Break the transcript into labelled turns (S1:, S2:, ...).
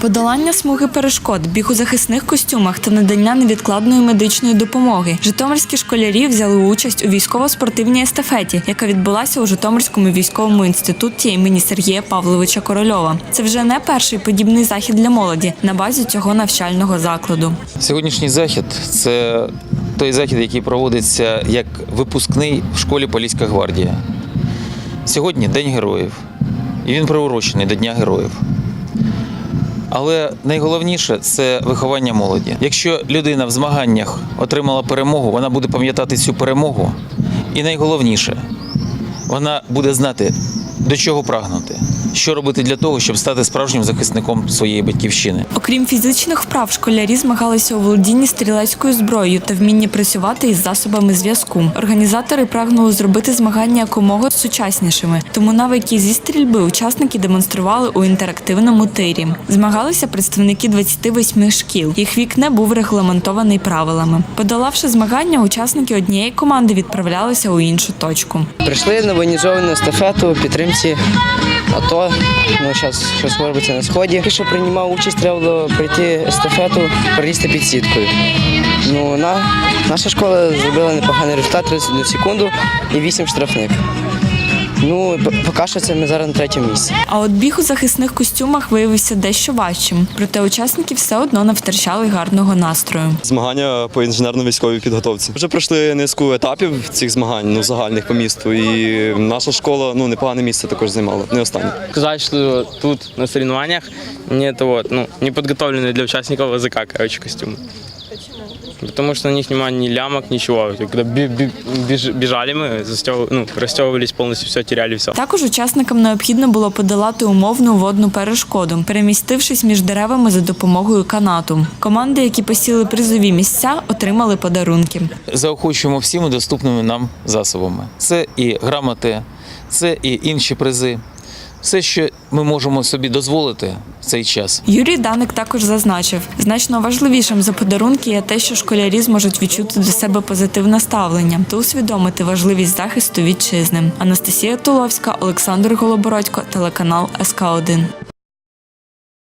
S1: Подолання смуги перешкод, біг у захисних костюмах та надання невідкладної медичної допомоги. Житомирські школярі взяли участь у військово-спортивній естафеті, яка відбулася у Житомирському військовому інституті імені Сергія Павловича Корольова. Це вже не перший подібний захід для молоді на базі цього навчального закладу.
S2: Сьогоднішній захід це той захід, який проводиться як випускний в школі Поліська гвардія. Сьогодні День героїв, і він приурочений до Дня героїв. Але найголовніше це виховання молоді. Якщо людина в змаганнях отримала перемогу, вона буде пам'ятати цю перемогу. І найголовніше, вона буде знати, до чого прагнути, що робити для того, щоб стати справжнім захисником своєї батьківщини.
S1: Окрім фізичних вправ, школярі змагалися у володінні стрілецькою зброєю та вмінні працювати із засобами зв'язку. Організатори прагнули зробити змагання якомога сучаснішими, тому навики зі стрільби учасники демонстрували у інтерактивному тирі. Змагалися представники 28 шкіл. Їх вік не був регламентований правилами. Подолавши змагання, учасники однієї команди відправлялися у іншу точку.
S3: Прийшли на воєнізовану естафету в підтримці АТО. Ну, зараз щось робиться на сході. Ті, приймав участь, треба було прийти естафету, пролізти під сіткою. Ну, на, наша школа зробила непоганий результат 31 секунду і 8 штрафних. Ну, п- поки що це ми зараз на третьому місці.
S1: А от біг у захисних костюмах виявився дещо важчим. Проте учасники все одно не втрачали гарного настрою.
S4: Змагання по інженерно-військовій підготовці. Вже пройшли низку етапів цих змагань, ну загальних по місту. І наша школа ну непогане місце також займала, не останнє.
S5: сказать, что тут на соревнованиях нет вот, ну, не подготовленные для участников языка, короче, костюмы. Потому что на них нема ни лямок, ничего. Когда мы, застёв- ну, расстегивались полностью, все, теряли все.
S1: Також учасникам необхідно було подолати умовну водну перешкоду, перемістившись між деревами за допомогою канату. Команди, які посіли призові місця, отримали подарунки.
S2: заохочуємо всіми доступними нам засобами. Це і грамоти, це і інші призи. Все, що ми можемо собі дозволити в цей час.
S1: Юрій Даник також зазначив, значно важливішим за подарунки є те, що школярі зможуть відчути до себе позитивне ставлення та усвідомити важливість захисту вітчизни. Анастасія Туловська, Олександр Голобородько, телеканал СК 1